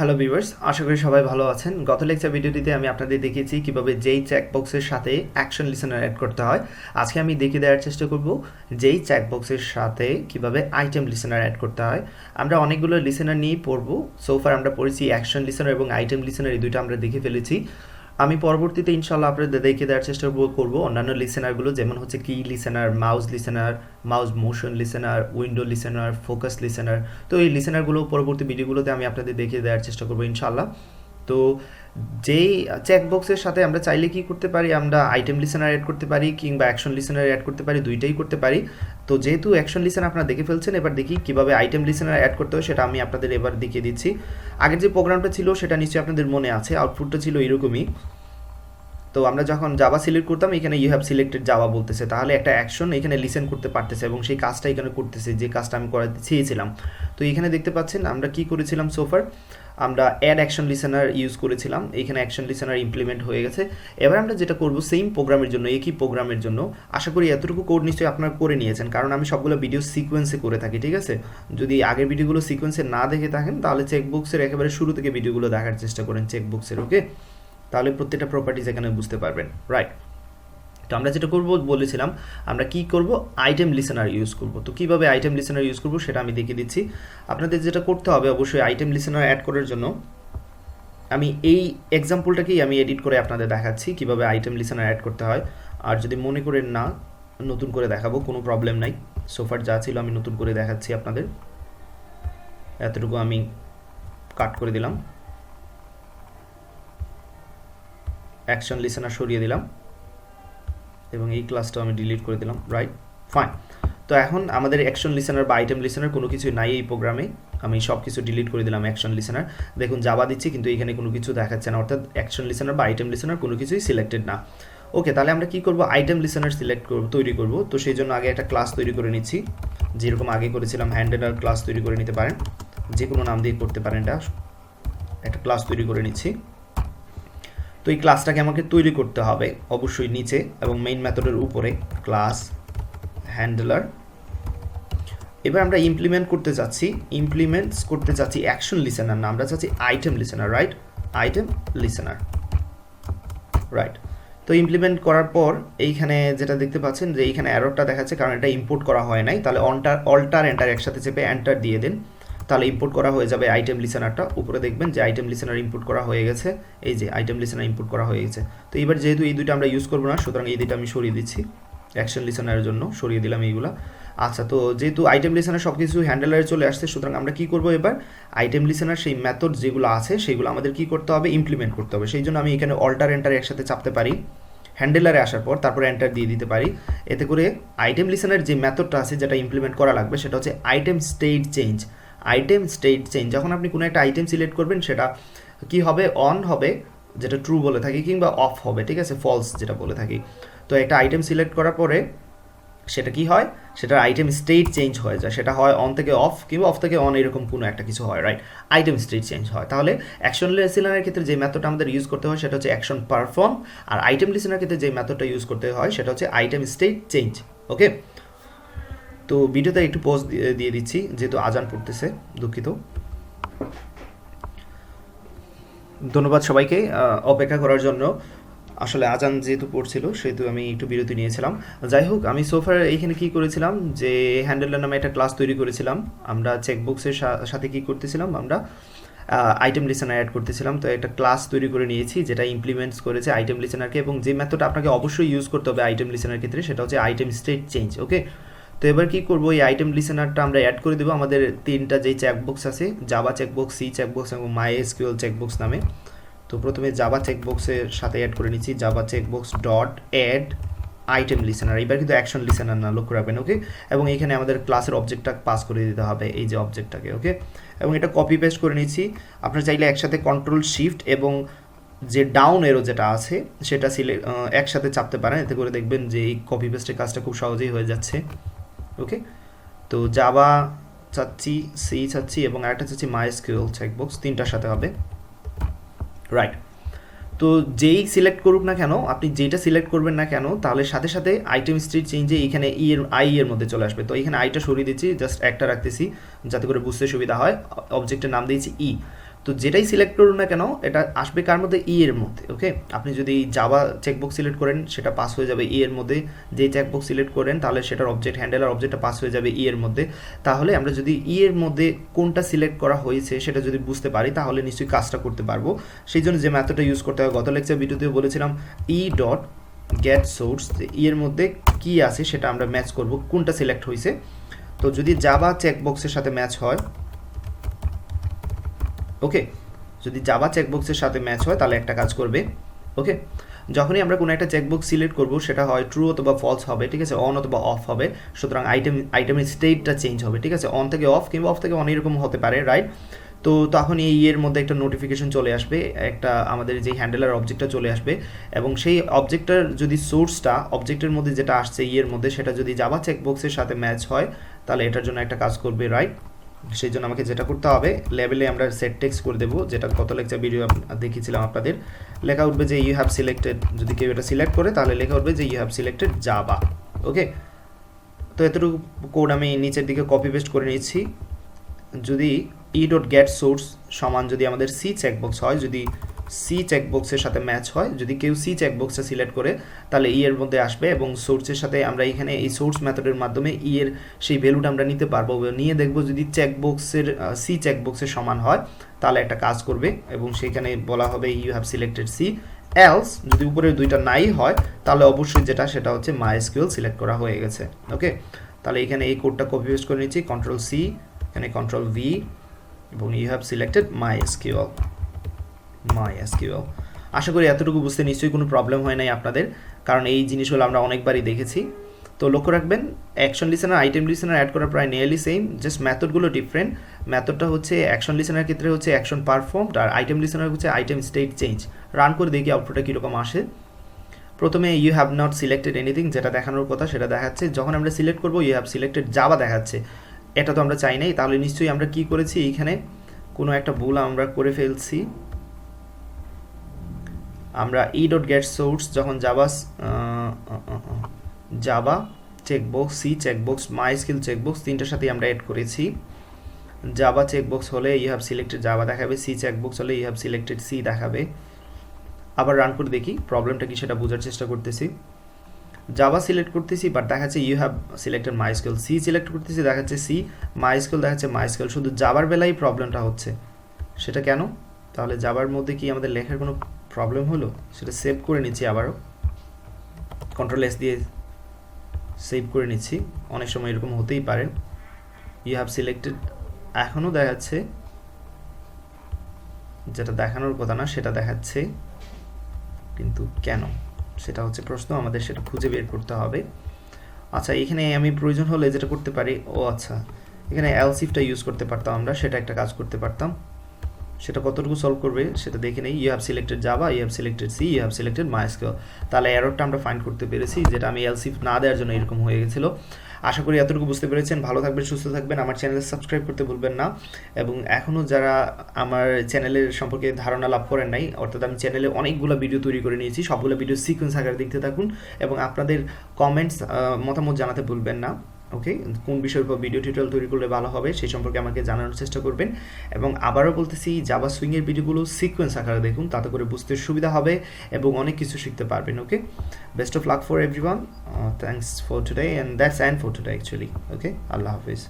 Hello viewers আশা করি সবাই ভালো আছেন। গত লেকচার ভিডিওটিতে আমি আপনাদের দেখিয়েছি কীভাবে যেই চেকবক্সের সাথে অ্যাকশন লিসেনার অ্যাড করতে হয়। আজকে আমি দেখিয়ে দেওয়ার চেষ্টা করব যেই চেকবক্সের সাথে কীভাবে আইটেম লিসেনার অ্যাড করতে হয়। আমরা অনেকগুলো লিসেনার নিয়েই পড়ব। সোফার আমরা পড়েছি অ্যাকশন লিসেনার এবং আইটেম লিসেনার এই দুইটা আমরা দেখে ফেলেছি। আমি পরবর্তীতে ইনশাল্লাহ আপনাদের দেখে দেওয়ার চেষ্টা করব অন্যান্য লিসেনারগুলো যেমন হচ্ছে কি listener mouse listener mouse motion listener window listener focus listener তো এই লিসেনারগুলো পরবর্তী ভিডিওগুলোতে আমি আপনাদের দেখিয়ে দেওয়ার চেষ্টা করব ইনশাল্লাহ তো যেই চেকবক্সের সাথে আমরা চাইলে কি করতে পারি? আমরা আইটেম লিসেনার অ্যাড করতে পারি কিংবা অ্যাকশন লিসেনার অ্যাড করতে পারি, দুইটাই করতে পারি। তো যেহেতু অ্যাকশন লিসেনার আপনারা দেখে ফেলছেন, এবার দেখি কীভাবে আইটেম লিসেনার অ্যাড করতে হয়, সেটা আমি আপনাদের এবার দেখিয়ে দিচ্ছি। আগের যে প্রোগ্রামটা ছিল, সেটা নিশ্চয়ই আপনাদের মনে আছে আউটপুটটা ছিল এরকমই। তো আমরা যখন জাভা সিলেক্ট করতাম, এখানে ইউ হ্যাভ সিলেক্টেড জাভা বলতেছে। তাহলে একটা অ্যাকশন এখানে লিসেন করতে পারতেছে এবং সেই কাজটা এখানে করতেছে, যে কাজটা আমি করাতে চেয়েছিলাম। তো এখানে দেখতে পাচ্ছেন, আমরা কি করেছিলাম সোফার আমরা অ্যাড অ্যাকশন লিসেনার ইউজ করেছিলাম। এখানে অ্যাকশন লিসেনার ইমপ্লিমেন্ট হয়ে গেছে। এবার আমরা যেটা করব সেম প্রোগ্রামের জন্য, একই প্রোগ্রামের জন্য, আশা করি এতটুকু কোড নিশ্চয়ই আপনারা করে নিয়েছেন, কারণ আমি সবগুলো ভিডিও সিকোয়েন্সে করে থাকি, ঠিক আছে? যদি আগের ভিডিওগুলো সিকোয়েন্সে না দেখে থাকেন, তাহলে চেকবুকসের একেবারে শুরু থেকে ভিডিওগুলো দেখার চেষ্টা করেন চেকবুকসের ওকে তাহলে প্রত্যেকটা প্রপার্টিজ এখানে বুঝতে পারবেন রাইট তো আমরা যেটা করব, বলেছিলাম, আমরা কি করব? আইটেম লিসেনার ইউজ করব। তো কীভাবে আইটেম লিসেনার ইউজ করব সেটা আমি দেখিয়ে দিচ্ছি। আপনাদের যেটা করতে হবে অবশ্যই আইটেম লিসেনার অ্যাড করার জন্য, আমি এই এক্সাম্পলটাকেই আমি এডিট করে আপনাদের দেখাচ্ছি কীভাবে আইটেম লিসেনার অ্যাড করতে হয়। আর যদি মনে করেন না, নতুন করে দেখাবো, কোনো প্রবলেম নাই। সোফার যা ছিল আমি নতুন করে দেখাচ্ছি আপনাদের। এতটুকু আমি কাট করে দিলাম। অ্যাকশন লিসেনার সরিয়ে দিলাম। এবং এই ক্লাসটাও আমি ডিলিট করে দিলাম রাইট ফাইন তো এখন আমাদের অ্যাকশন লিসেনার বা আইটেম লিসেনার কোনো কিছু নাই এই প্রোগ্রামে আমি সব কিছু ডিলিট করে দিলাম অ্যাকশন লিসেনার দেখুন যাবা দিচ্ছি, কিন্তু এখানে কোনো কিছু দেখাচ্ছে না। অর্থাৎ অ্যাকশন লিসেনার বা আইটেম লিসেনার কোনো কিছুই সিলেক্টেড না। ওকে তাহলে আমরা কি করব? আইটেম লিসেনার সিলেক্ট করব, তৈরি করব। তো সেই জন্য আগে একটা ক্লাস তৈরি করে নিচ্ছি। যেরকম আগে করেছিলাম হ্যান্ডেলার ক্লাস তৈরি করে নিতে পারেন। যে কোনো নাম দিয়ে করতে পারেন এটা। একটা ক্লাস তৈরি করে নিচ্ছি। তো এই ক্লাসটাকে আমাকে তৈরি করতে হবে, অবশ্যই নিচে এবং মেইন মেথডের উপরে ক্লাস হ্যান্ডলার এবার আমরা ইমপ্লিমেন্ট করতে চাচ্ছি ইমপ্লিমেন্টস করতে চাচ্ছি অ্যাকশন লিসেনার না, আমরা চাচ্ছি item listener right item listener right তো ইমপ্লিমেন্ট করার পর এইখানে যেটা দেখতে পাচ্ছেন যে এইখানে অ্যারোরটা দেখাচ্ছে, কারণ এটা ইম্পোর্ট করা হয় নাই। তাহলে অনটার অল্টার এন্টার একসাথে চেপে এন্টার দিয়ে দিন। তাহলে ইম্পোর্ট করা হয়ে যাবে আইটেম লিসেনারটা উপরে দেখবেন যে আইটেম লিসেনার ইম্পোর্ট করা হয়ে গেছে। এই যে আইটেম লিসেনার ইম্পোর্ট করা হয়ে গেছে। তো এবার যেহেতু এই দুইটা আমরা ইউজ করব না, সুতরাং এই দুইটা আমি সরিয়ে দিচ্ছি। অ্যাকশন লিসেনারের জন্য সরিয়ে দিলাম এইগুলা। আচ্ছা তো যেহেতু আইটেম লিসেনার সব কিছু হ্যান্ডেলারে চলে আসছে, সুতরাং আমরা কি করব এবার? আইটেম লিসেনার সেই মেথড যেগুলো আছে, সেগুলো আমাদের কি করতে হবে? ইমপ্লিমেন্ট করতে হবে। সেই জন্য আমি এখানে অল্টার এন্টার একসাথে চাপতে পারি। হ্যান্ডেলারে আসার পর তারপরে এন্টার দিয়ে দিতে পারি। এতে করে আইটেম লিসেনার যে মেথডটা আছে, যেটা ইমপ্লিমেন্ট করা লাগবে, সেটা হচ্ছে item state change item state change যখন আপনি কোনো একটা আইটেম সিলেক্ট করবেন, সেটা কি হবে? অন হবে, যেটা ট্রু বলে থাকি, কিংবা অফ হবে, ঠিক আছে? ফলস যেটা বলে থাকি। তো একটা আইটেম সিলেক্ট করার পরে সেটা কি হয়? সেটা আইটেম স্টেট চেঞ্জ হয়ে যায়। সেটা হয় অন থেকে অফ কিংবা অফ থেকে অন এরকম কোনো একটা কিছু হয় রাইট আইটেম স্টেট চেঞ্জ হয়। তাহলে অ্যাকশন লিসেনারের ক্ষেত্রে যে মেথডটা আমাদের ইউজ করতে হয়, সেটা হচ্ছে অ্যাকশন পারফর্ম আর আইটেম লিসেনার ক্ষেত্রে যে মেথডটা ইউজ করতে হয়, সেটা হচ্ছে আইটেম স্টেট চেঞ্জ ওকে তো ভিডিওতে একটু পোজ দিয়ে দিচ্ছি, যেহেতু আজান পড়তেছে, দুঃখিত। ধন্যবাদ সবাইকে অপেক্ষা করার জন্য। আসলে আজান যেহেতু পড়ছিল, সেহেতু আমি একটু বিরতি নিয়েছিলাম। যাই হোক, আমি সোফার এইখানে কি করেছিলাম, যে হ্যান্ডেলার নামে একটা ক্লাস তৈরি করেছিলাম। আমরা চেকবক্সের সাথে কি করতেছিলাম, আমরা আইটেম লিসেনার অ্যাড করতেছিলাম। তো একটা ক্লাস তৈরি করে নিয়েছি, যেটা ইমপ্লিমেন্টস করেছে আইটেম লিসেনারকে এবং যে মেথড আপনাকে অবশ্যই ইউজ করতে হবে আইটেম লিসেনার ক্ষেত্রে, সেটা হচ্ছে আইটেম স্টেট চেঞ্জ ওকে তো এবার কি করব? এই আইটেম লিসেনারটা আমরা অ্যাড করে দেবো আমাদের তিনটা যেই চেকবক্স আছে জাবা চেকবক্স সি চেকবক্স এবং মাই এসকিউএল চেকবক্স নামে। তো প্রথমে জাবা চেকবক্সের সাথে অ্যাড করে নিচ্ছি Java checkbox dot add item listener এবার কিন্তু অ্যাকশন লিসেনার না, লক্ষ্য রাখবেন ওকে এবং এখানে আমাদের ক্লাসের অবজেক্টটা পাস করে দিতে হবে, এই যে অবজেক্টটাকে ওকে এবং এটা কপি পেস্ট করে নিচ্ছি। আপনার চাইলে একসাথে কন্ট্রোল শিফট এবং যে ডাউন এরো যেটা আছে, সেটা সিলেক্ট একসাথে চাপতে পারেন। এতে করে দেখবেন যে এই কপি পেস্টের কাজটা খুব সহজেই হয়ে যাচ্ছে। ওকে তো জাবা চাচ্ছি সি চাচ্ছি এবং আরেকটা চাচ্ছি মাই স্কিউল চেকবক্স তিনটার সাথে হবে। রাইট তো যেই সিলেক্ট করুক না কেন, আপনি যেটা সিলেক্ট করবেন না কেন, তাহলে সাথে সাথে আইটেম স্ট্রিট চেঞ্জে এখানে ই এর আই এর মধ্যে চলে আসবে। তো এখানে আইটা সরিয়ে দিচ্ছি জাস্ট একটা রাখতেছি, যাতে করে বুঝতে সুবিধা হয়। অবজেক্টের নাম দিয়েছি ই তো যেটাই সিলেক্ট করুন না কেন, এটা আসবে কার মধ্যে? ই এর মধ্যে ওকে আপনি যদি জাবা চেকবক্স সিলেক্ট করেন, সেটা পাস হয়ে যাবে ই এর মধ্যে। যে চেকবক্স সিলেক্ট করেন, তাহলে সেটার অবজেক্ট হ্যান্ডেল আর অবজেক্টটা পাস হয়ে যাবে ই এর মধ্যে। তাহলে আমরা যদি ই এর মধ্যে কোনটা সিলেক্ট করা হয়েছে, সেটা যদি বুঝতে পারি, তাহলে নিশ্চয়ই কাজটা করতে পারব। সেই জন্য যে ম্যাথটা ইউজ করতে হবে গত লেকচার ভিডিওতে বলেছিলাম e dot get source e এর মধ্যে কি আছে সেটা আমরা ম্যাচ করব, কোনটা সিলেক্ট হয়েছে। তো যদি জাবা চেকবক্সের সাথে ম্যাচ হয় ওকে যদি জাবা চেকবক্সের সাথে ম্যাচ হয়, তাহলে একটা কাজ করবে। ওকে যখনই আমরা কোনো একটা চেকবক্স সিলেক্ট করব, সেটা হয় ট্রু অথবা ফলস হবে, ঠিক আছে? অন অথবা অফ হবে। সুতরাং আইটেম আইটেমের স্টেটটা চেঞ্জ হবে, ঠিক আছে? অন থেকে অফ কিংবা অফ থেকে অন এরকম হতে পারে রাইট তো তখন এই ইয়ের মধ্যে একটা নোটিফিকেশন চলে আসবে, একটা আমাদের যে হ্যান্ডেলার অবজেক্টটা চলে আসবে। এবং সেই অবজেক্টটার যদি সোর্সটা অবজেক্টের মধ্যে যেটা আসছে ইয়ের মধ্যে, সেটা যদি জাবা চেকবক্সের সাথে ম্যাচ হয়, তাহলে এটার জন্য একটা কাজ করবে রাইট সেই জন্য আমাকে যেটা করতে হবে লেভেলে আমরা সেট টেক্সট করে দেবো, যেটা কত লেকচার ভিডিও দেখিয়েছিলাম আপনাদের। লেখা উঠবে যে ইউ হ্যাভ সিলেক্টেড যদি কেউ এটা সিলেক্ট করে, তাহলে লেখা উঠবে যে you have selected Java okay তো এতটুকু কোড আমি নিচের দিকে কপি পেস্ট করে নিচ্ছি। যদি ই ডট গেট সোর্স সমান যদি আমাদের সি চেকবক্স হয়, যদি সি চেকবক্সের সাথে ম্যাচ হয়। যদি কেউ সি চেকবক্সটা সিলেক্ট করে, তাহলে ই এর মধ্যে আসবে এবং সোর্সের সাথে আমরা এখানে এই সোর্স মেথডের মাধ্যমে ই এর সেই ভ্যালুটা আমরা নিতে পারব। নিয়ে দেখব যদি চেকবক্সের সি চেকবক্সের সমান হয়, তাহলে একটা কাজ করবে এবং সেখানে বলা হবে you have selected C else যদি উপরে দুইটা নাই হয়, তাহলে অবশ্যই যেটা, সেটা হচ্ছে মাইএসকিউএল সিলেক্ট করা হয়ে গেছে। ওকে তাহলে এখানে এই কোডটা কপি পেস্ট করে নিচ্ছি। কন্ট্রোল সি এখানে কন্ট্রোল ভি এবং you have selected MySQL MySQL. আশা করি এতটুকু বুঝতে নিশ্চয়ই কোনো প্রবলেম হয় নাই আপনাদের, কারণ এই জিনিসগুলো আমরা অনেকবারই দেখেছি। তো লক্ষ্য রাখবেন action listener item listener add করা প্রায় নিয়ারলি সেম জাস্ট মেথডগুলো ডিফারেন্ট ম্যাথডটা হচ্ছে অ্যাকশন লিসেনার ক্ষেত্রে হচ্ছে অ্যাকশন পারফর্ম আর আইটেম লিসেনার হচ্ছে আইটেম স্টেট চেঞ্জ রান করে দেখি আউটপুটটা কীরকম আসে। প্রথমে you have not selected anything যেটা দেখানোর কথা, সেটা দেখাচ্ছে। যখন আমরা সিলেক্ট করব ইউ হ্যাভ সিলেক্টেড যাবা দেখাচ্ছে। এটা তো আমরা চাই নাই, তাহলে নিশ্চয়ই আমরা কি করেছি এইখানে? কোনো একটা ভুল আমরা করে ফেলছি। আমরা ই ডট গেট সোর্স যখন Java Java checkbox C checkbox my skill checkbox তিনটার সাথে আমরা অ্যাড করেছি। জাবা চেকবক্স হলে ইউ হ্যাভ সিলেক্টেড জাবা দেখাবে সি চেকবক্স হলে ইউ হ্যাভ সিলেক্টেড সি দেখাবে। আবার রান করে দেখি প্রবলেমটা কি সেটা বোঝার চেষ্টা করতেছি। জাভা সিলেক্ট করতেছি বাট দেখাচ্ছে you have selected MySQL C select করতেছি, দেখাচ্ছে সি মাইস্কেল দেখাচ্ছে মাইস্কেল শুধু জাবার বেলায় প্রবলেমটা হচ্ছে। সেটা কেন? তাহলে জাবার মধ্যে কি আমাদের লেখার কোনো প্রবলেম হলো, সেটা সেভ করে নিচ্ছি আবারও। কন্ট্রোল এস দিয়ে সেভ করে নিচ্ছি। অনেক সময় এরকম হতেই পারে। ইউ হ্যাভ সিলেক্টেড এখনও দেখাচ্ছে, যেটা দেখানোর কথা না, সেটা দেখাচ্ছে, কিন্তু কেন? সেটা হচ্ছে প্রশ্ন, আমাদের সেটা খুঁজে বের করতে হবে। আচ্ছা এখানে আমি প্রয়োজন হলে যেটা করতে পারি, ও আচ্ছা এখানে এলসিফটা ইউজ করতে পারতাম আমরা, সেটা একটা কাজ করতে পারতাম। সেটা কতটুকু সলভ করবে সেটা দেখে নেই। You have selected Java you have selected C you have selected MySQL তাহলে এররটা আমরা ফাইন্ড করতে পেরেছি, যেটা আমি এলসিফ না দেওয়ার জন্য এরকম হয়ে গেছিল। আশা করি এতটুকু বুঝতে পেরেছেন। ভালো থাকবেন, সুস্থ থাকবেন। আমার চ্যানেলে সাবস্ক্রাইব করতে ভুলবেন না। এবং এখনও যারা আমার চ্যানেলের সম্পর্কে ধারণা লাভ করেন নাই, অর্থাৎ আমি চ্যানেলে অনেকগুলো ভিডিও তৈরি করে নিয়েছি, সবগুলো ভিডিও সিকোয়েন্স আকারে দেখতে থাকুন। এবং আপনাদের কমেন্টস মতামত জানাতে ভুলবেন না। ওকে কোন বিষয়ের উপর ভিডিও টিউটোরিয়াল তৈরি করলে ভালো হবে সেই সম্পর্কে আমাকে জানানোর চেষ্টা করবেন। এবং আবারও বলতেছি জাবা সুইংয়ের ভিডিওগুলো সিকোয়েন্স আকারে দেখুন, তাতে করে বুঝতে সুবিধা হবে এবং অনেক কিছু শিখতে পারবেন okay best of luck for everyone thanks for today and that's end for today actually okay Allah Hafiz.